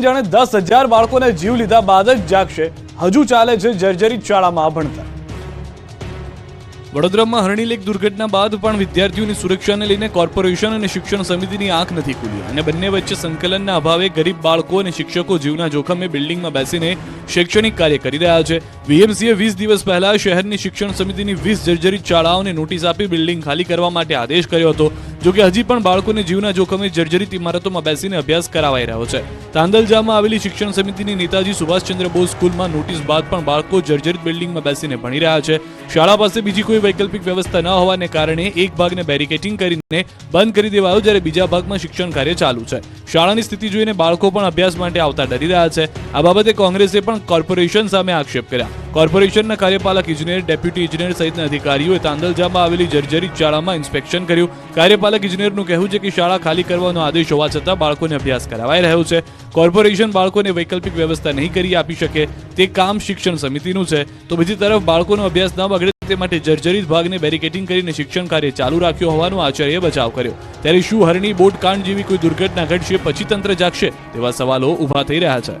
જાણે દસ હજાર બાળકોને જીવ લીધા બાદ જ જાગશે. હજુ ચાલે છે જર્જરિત શાળામાં ભણતર. વડોદરામાં હરણી લેક દુર્ઘટના બાદ પણ વિદ્યાર્થીઓની સુરક્ષાને લઈને કોર્પોરેશન અને શિક્ષણ સમિતિની આંખ નથી ખુલી. અને બંને વચ્ચે સંકલનના અભાવે ગરીબ બાળકો અને શિક્ષકો જીવના જોખમે બિલ્ડિંગમાં બેસીને શૈક્ષણિક કાર્ય કરી રહ્યા છે. વીએમસીએ વીસ દિવસ પહેલા શહેરની શિક્ષણ સમિતિની વીસ જર્જરિત શાળાઓને નોટિસ આપી બિલ્ડિંગ ખાલી કરવા માટે આદેશ કર્યો હતો. જો કે હજી પણ બાળકોને જીવના જોખમે જર્જરિત ઇમારતોમાં બેસીને અભ્યાસ કરાવાઈ રહ્યો છે. તાંદલજામાં આવેલી શિક્ષણ સમિતિની નેતાજી સુભાષચંદ્ર બોઝ સ્કૂલમાં નોટિસ બાદ પણ બાળકો જર્જરિત બિલ્ડિંગમાં બેસીને ભણી રહ્યા છે. શાળા પાસે બીજી કોઈ વૈકલ્પિક વ્યવસ્થા ન હોવાને કારણે એક ભાગને બેરિકેટિંગ કરીને બંધ કરી દેવાયો, જ્યારે બીજા ભાગમાં શિક્ષણ કાર્ય ચાલુ છે. શાળાની સ્થિતિ જોઈને બાળકો પણ અભ્યાસ માટે આવતા ડરી રહ્યા છે. આ બાબતે કોંગ્રેસે પણ કોર્પોરેશન સામે આક્ષેપ કર્યા. કોર્પોરેશનના કાર્યપાલક ઇજનેર, ડેપ્યુટી ઇજનેર સહિતના અધિકારીઓએ તાંદલજામાં આવેલી જર્જરિત શાળામાં ઇન્સ્પેક્શન કર્યું. કાર્યપાલક ઇજનેરનું કહેવું છે કે શાળા ખાલી કરવાનો આદેશ હોવા છતાં બાળકોને અભ્યાસ કરાવાઈ રહ્યો છે. કોર્પોરેશન બાળકોને વૈકલ્પિક વ્યવસ્થા નહીં કરી આપી શકે તે કામ શિક્ષણ સમિતિનું છે. તો બીજી તરફ બાળકોનો અભ્યાસ ન બગડે તે માટે જર્જરિત ભાગને બેરિકેટિંગ કરીને શિક્ષણ કાર્ય ચાલુ રાખ્યો હોવાનો આચાર્યએ બચાવ કર્યો. ત્યારે શું હરણી બોટ કાંડ જેવી કોઈ દુર્ઘટના ઘટશે, પછી તંત્ર જાગશે તેવા સવાલો ઊભા થઈ રહ્યા છે.